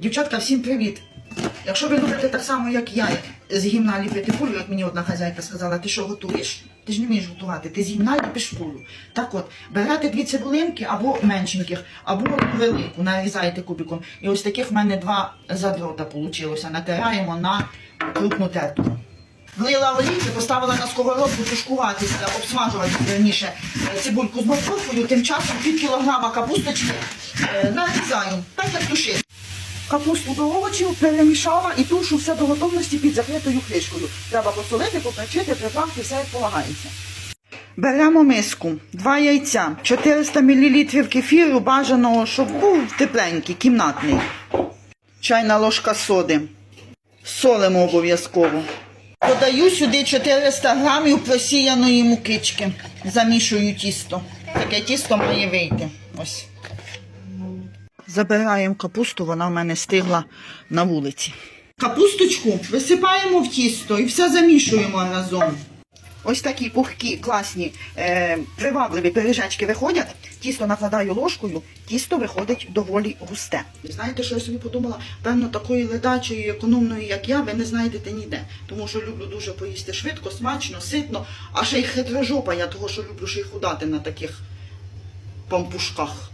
Дівчатка, всім привіт! Якщо ви любите так само, як я, з гімна ліпити кулю, як мені одна хазяйка сказала, ти що готуєш? Ти ж не вмієш готувати, ти з гімна ліпиш кулю. Так от, берете дві цибулинки або меншеньких, або велику, нарізаєте кубиком. І ось таких в мене два задрота вийшло. Натираємо на крупну тертку. Влила олійки, поставила на сковородку тушкуватися, обсмажувати верніше цибульку з морковкою, тим часом пів кілограма капусточки е, нарізаю, так як тушити. Капусту до овочів перемішала і тушу все до готовності під закритою кришкою. Треба посолити, поперчити, приправки, все як полагається. Беремо миску, два яйця, 400 мл кефіру, бажаного, щоб був тепленький, кімнатний. Чайна ложка соди. Солимо обов'язково. Додаю сюди 400 грамів просіяної мукички. Замішую тісто. Таке тісто має вийти. Ось. Забираємо капусту, вона в мене стигла на вулиці. Капусточку висипаємо в тісто і все замішуємо разом. Ось такі пухкі, класні, е, привабливі пиріжечки виходять. Тісто накладаю ложкою, тісто виходить доволі густе. Знаєте, що я собі подумала? Певно, такої ледачої, економної, як я, ви не знайдете ніде. Тому що люблю дуже поїсти швидко, смачно, ситно, а ще й хитрожопа, я того, що люблю ще й худати на таких пампушках.